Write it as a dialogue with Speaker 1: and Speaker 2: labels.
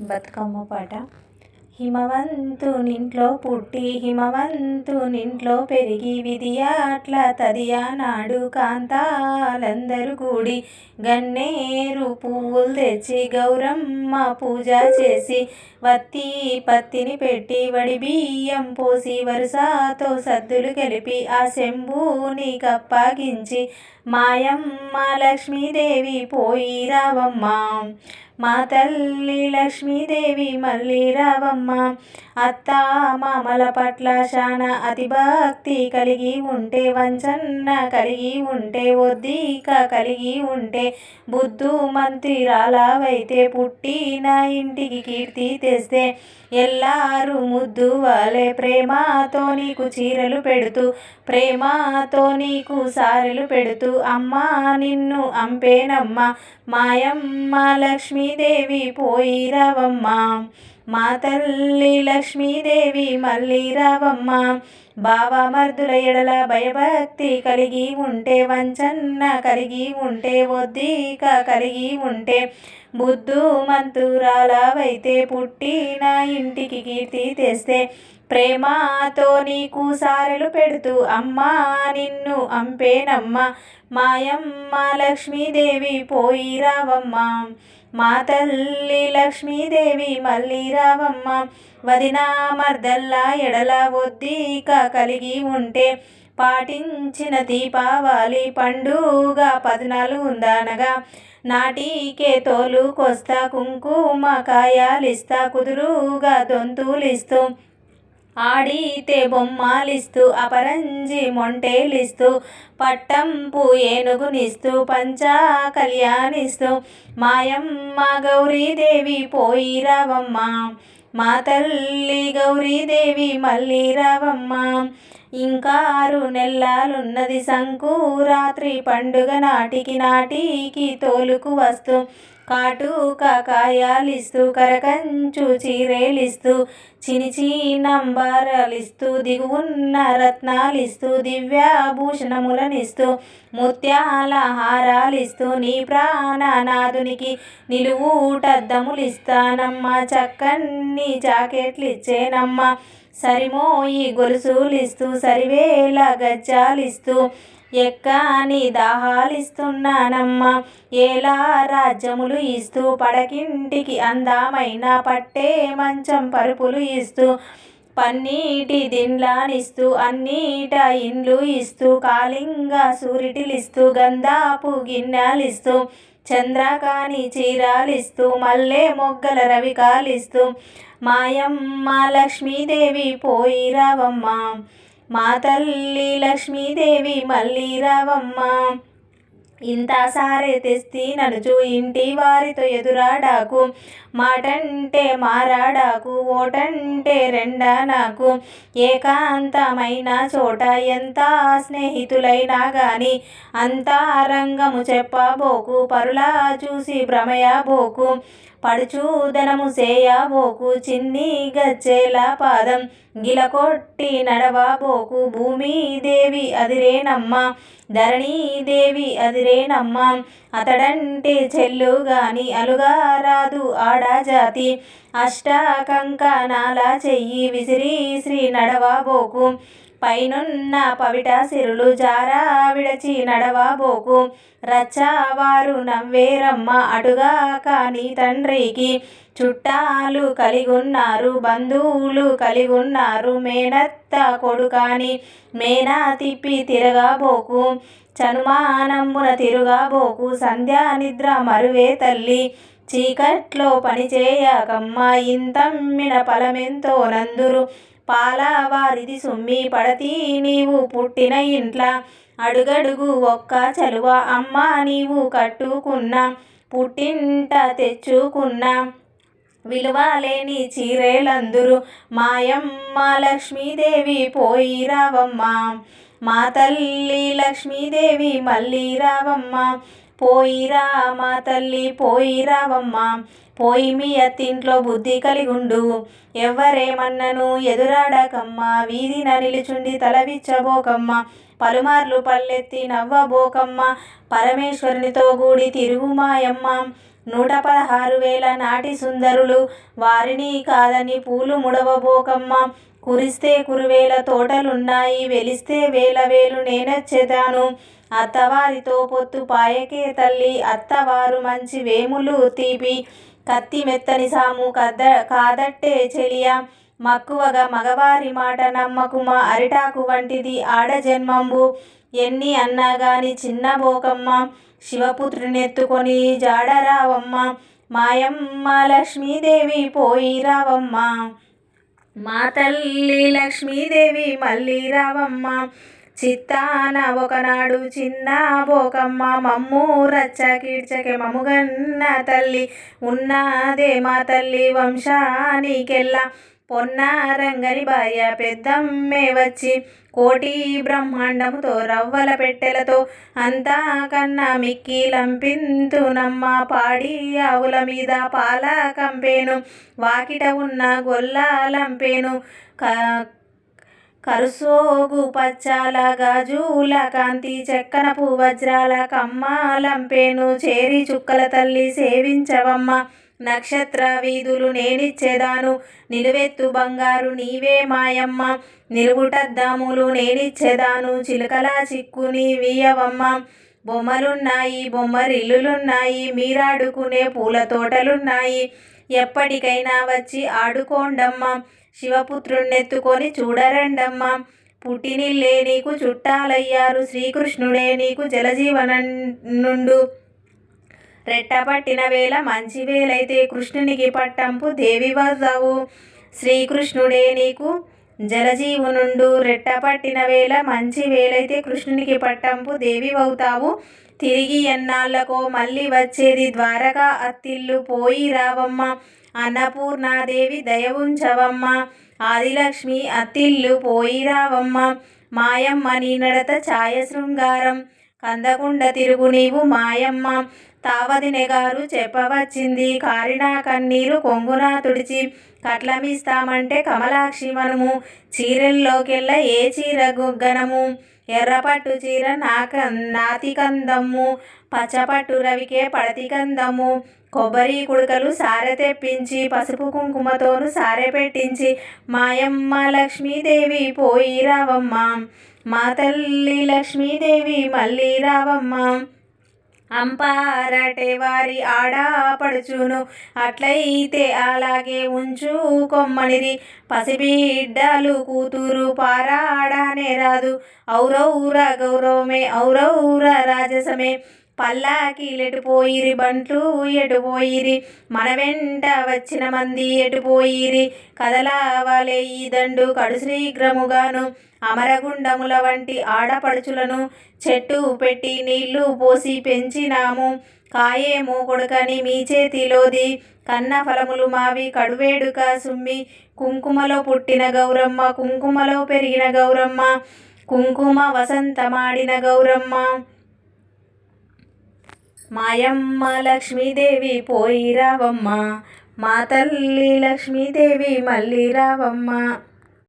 Speaker 1: బతుకమ్మ పాట. హిమవంతునింట్లో పుట్టి హిమవంతునింట్లో పెరిగి విధియాట్ల తదియా నాడు కాంతాలందరూ కూడి గన్నేరు పువ్వులు తెచ్చి గౌరమ్మ పూజ చేసి వత్తి పత్తిని పెట్టి వడి బియ్యం పోసి వరుసతో సద్దులు కలిపి ఆ శంభుని కప్పగించి మాయమ్మ లక్ష్మీదేవి పోయి రావమ్మ. మా తల్లి లక్ష్మీదేవి మళ్ళీ రావమ్మ. అత్త మామల పట్ల శాన అతి భక్తి కలిగి ఉంటే వంచన్న కలిగి ఉంటే ఒద్దిక కలిగి ఉంటే బుద్ధు మంత్రిరాలవైతే పుట్టిన ఇంటికి కీర్తి తెస్తే ఎల్లారు ముద్దు వాలే ప్రేమతో నీకు చీరలు పెడుతూ ప్రేమతో నీకు సారెలు పెడుతూ అమ్మా నిన్ను అంపేనమ్మ. మాయమ్మ లక్ష్మి లక్ష్మీదేవి పోయి రవమ్మ మా తల్లి లక్ష్మీదేవి మళ్ళీ రావమ్మ బావమర్దుల ఎడల భయభక్తి కలిగి ఉంటే వంచన్న కలిగి ఉంటే ఒద్దిక కలిగి ఉంటే బుద్ధు మంతురాలవైతే పుట్టిన ఇంటికి కీర్తి తెస్తే ప్రేమతో నీకు సారెలు పెడుతూ అమ్మా నిన్ను అంపేనమ్మ. మాయమ్మ లక్ష్మీదేవి పోయి రావమ్మ. మా తల్లి లక్ష్మీదేవి మళ్ళీ రావమ్మ. వదిన మర్దల్లా ఎడల ఒద్దిక కలిగి ఉంటే పాటించిన దీపావళి పండుగ పద్నాలుగు ఉందనగా. నాటికే తోలుకొస్తా కుంకుమ కాయాలిస్తా కుదురుగా దొంతులిస్తూ. ఆడితే బొమ్మలిస్తూ అపరంజి మొంటేలిస్తూ పట్టంపు ఏనుగునిస్తూ పంచా కళ్యాణిస్తూ మాయమ్మ గౌరీదేవి పోయి రావమ్మ మా తల్లి గౌరీదేవి మళ్ళీ రావమ్మ ఇంకా ఆరు నెలలున్నది సంకురాత్రి పండుగ నాటికి నాటికి తోలుకు వస్తూ కాటూక కాయాలిస్తూ కరకంచు చీరేలిస్తూ చినిచి నంబరలిస్తూ దిగువున్న రత్నాలిస్తూ దివ్యాభూషణములనిస్తూ ముత్యాల హారాలిస్తూ నీ ప్రాణనాథునికి నిలువుటద్దములిస్తానమ్మ. చక్కన్ని జాకెట్లు ఇచ్చేనమ్మ సరిమోయి గొలుసులిస్తూ సరివేల గజ్జాలిస్తూ ఎక్కని దాహాలిస్తున్నానమ్మా. ఎలా రాజ్యములు ఇస్తూ పడకింటికి అందమైన పట్టే మంచం పరుపులు ఇస్తూ పన్నీటి దిండ్లానిస్తూ అన్నీట ఇండ్లు ఇస్తూ కాళింగ సూరిటిలిస్తూ గంధాపు గిన్నెలిస్తూ చంద్రకాని చీరాలిస్తూ మల్లె మొగ్గల రవి కాలిస్తూ మాయమ్మ లక్ష్మీదేవి పోయి రావమ్మ మా తల్లి లక్ష్మీదేవి మళ్ళీ రావమ్మ. ఇంత సారే తెస్తీ నడుచు ఇంటి వారితో ఎదురాడాకు. మాటంటే మారాడాకు ఓటంటే రెండా నాకు ఏకాంతమైన చోట ఎంత స్నేహితులైనా గాని అంతరంగము చెప్పబోకు పరులా చూసి భ్రమయాబోకు. పడుచూదనము చేయబోకు చిన్ని గచ్చేలా పాదం గిలకొట్టి నడవబోకు. భూమీదేవి అదిరేనమ్మ ధరణీదేవి అదిరేనమ్మ అతడంటే చెల్లు గాని అలుగారాదు రాదు ఆడజాతి అష్ట కంకణాల చెయ్యి విసిరి శ్రీ నడవబోకు. పైనున్న పవిట సిరులు జారా విడచి నడవబోకు రచ్చవారు నవ్వేరమ్మ అటుగా కాని తండ్రికి. చుట్టాలు కలిగున్నారు బంధువులు కలిగున్నారు మేనత్త కొడుకాని మేనా తిప్పి తిరగబోకు చనుమానమ్మున తిరుగబోకు సంధ్యా నిద్ర మరువే తల్లి. చీకట్లో పనిచేయకమ్మ ఇంతమ్మిన పలమెంతో నందురు. పాలవారిది సుమ్మి పడతి నీవు పుట్టిన ఇంట్ల. అడుగడుగు ఒక్క చలువ అమ్మ నీవు కట్టుకున్న. పుట్టింట తెచ్చుకున్న విలువలేని చీరేలందరూ. మాయమ్మ లక్ష్మీదేవి పోయి రావమ్మ. మా తల్లి లక్ష్మీదేవి మళ్ళీ రావమ్మ. పోయిరా మా తల్లి పోయి రావమ్మ. పోయి మీ అత్తింట్లో బుద్ధి కలిగుండు. ఎవ్వరేమన్నను ఎదురాడకమ్మ. వీధిన నిలుచుండి తలవిచ్చబోకమ్మ. పలుమార్లు పల్లెత్తి నవ్వబోకమ్మ. పరమేశ్వరునితో గూడి తిరుగుమాయమ్మ. నూట పదహారు వేల నాటి సుందరులు వారిని కాదని పూలు ముడవబోకమ్మ. కురిస్తే కురువేల తోటలున్నాయి. వెలిస్తే వేల వేలు నేనచ్చేదాను అత్తవారితో పొత్తు పాయకే తల్లి. అత్తవారు మంచి వేములు తీపి. కత్తి మెత్తని సాము కద్ద కాదట్టే చెలియ. మక్కువగా మగవారి మాట నమ్మకుమ అరిటాకు వంటిది ఆడ జన్మంబు. ఎన్ని అన్నా గాని చిన్న బోకమ్మ శివపుత్రునెత్తుకొని జాడరావమ్మ మాయమ్మ లక్ష్మీదేవి పోయి రావమ్మ. మా తల్లి లక్ష్మీదేవి మళ్ళీ రావమ్మ. చిత్తాన ఒకనాడు చిన్న బోకమ్మ మమ్ము రచ్చ కీడ్చకే మముగన్న తల్లి. ఉన్నదే మా తల్లి వంశానికెల్లా. పొన్నారంగని భార్య పెద్దమ్మే వచ్చి కోటి బ్రహ్మాండముతో రవ్వల పెట్టెలతో అంతా కన్నా మిక్కి లంపింతునమ్మ పాడి ఆవుల మీద పాల కంపేను. వాకిట ఉన్న గొల్ల లంపేను. కరుసోగు పచ్చాల గాజుల కాంతి చెక్కన వజ్రాల కమ్మాలంపేను చేరి చుక్కల తల్లి సేవించవమ్మ. నక్షత్ర వీధులు నేనిచ్చేదాను నిలువెత్తు బంగారు నీవే మాయమ్మ. నిలువుటద్దాములు నేనిచ్చేదాను చిలుకల చిక్కుని వీయవమ్మ. బొమ్మలున్నాయి బొమ్మరిల్లులున్నాయి మీరాడుకునే పూల తోటలున్నాయి. ఎప్పటికైనా వచ్చి ఆడుకోండమ్మా. శివపుత్రుణ్ణెత్తుకొని చూడరండమ్మా. పుట్టినిల్లే నీకు చుట్టాలయ్యారు. శ్రీకృష్ణుడే నీకు జలజీవన నుండు రెట్టపట్టిన వేళ మంచి వేలైతే కృష్ణునికి పట్టంపు దేవి వద్దవు శ్రీకృష్ణుడే నీకు జలజీవునుండు. రెట్టపట్టిన వేళ మంచి వేలైతే కృష్ణునికి పట్టంపు దేవి అవుతావు తిరిగి ఎన్నాళ్ళకో మళ్ళీ వచ్చేది ద్వారకా అత్తిల్లు పోయి రావమ్మ. అన్నపూర్ణాదేవి దయ ఉంచవమ్మ ఆదిలక్ష్మి అత్తిల్లు పోయి రావమ్మ. మాయమ్మ నీ నడత ఛాయ శృంగారం కందకుండ తిరుగు నీవు మాయమ్మ. తావదినె గారు చెప్పవచ్చింది. కారినా కన్నీరు కొంగున తుడిచి. కట్లమిస్తామంటే కమలాక్షి మనము చీరల్లోకెల్లా ఏ చీర గుగ్గనము? ఎర్రపట్టు చీర నాక నాతి కందము. పచ్చపట్టు రవికే పడతికందము కొబ్బరి కుడకలు సారె తెప్పించి పసుపు కుంకుమతోను సారె పెట్టించి మాయమ్మ లక్ష్మీదేవి పోయి రావమ్మ. మా తల్లి లక్ష్మీదేవి మళ్ళీ రావమ్మ. అంపారటే వారి ఆడపడుచును అట్లయితే అలాగే ఉంచుకొమ్మనిది పసిబిడ్డలు కూతురు పారాడనే రాదు. ఔరౌర గౌరవమే ఔరౌర రాజసమే. పల్లాకి పోయిరి బంట్లు ఎటు పోయిరి మన వెంట వచ్చిన మంది ఎటు పోయిరి కదలావలే ఈ దండు కడు శీఘ్రముగాను. అమరగుండముల వంటి ఆడపడుచులను చెట్టు పెట్టి నీళ్ళు పోసి పెంచినాము. కాయేమో కొడుకని మీ చేతిలోది కన్న ఫలములు మావి కడువేడుక సుమ్మి. కుంకుమలో పుట్టిన గౌరమ్మ కుంకుమలో పెరిగిన గౌరమ్మ కుంకుమ వసంతమాడిన గౌరమ్మ. మాయమ్మ లక్ష్మీదేవి పోయి రావమ్మ. మా తల్లి లక్ష్మీదేవి మళ్ళీ రావమ్మ.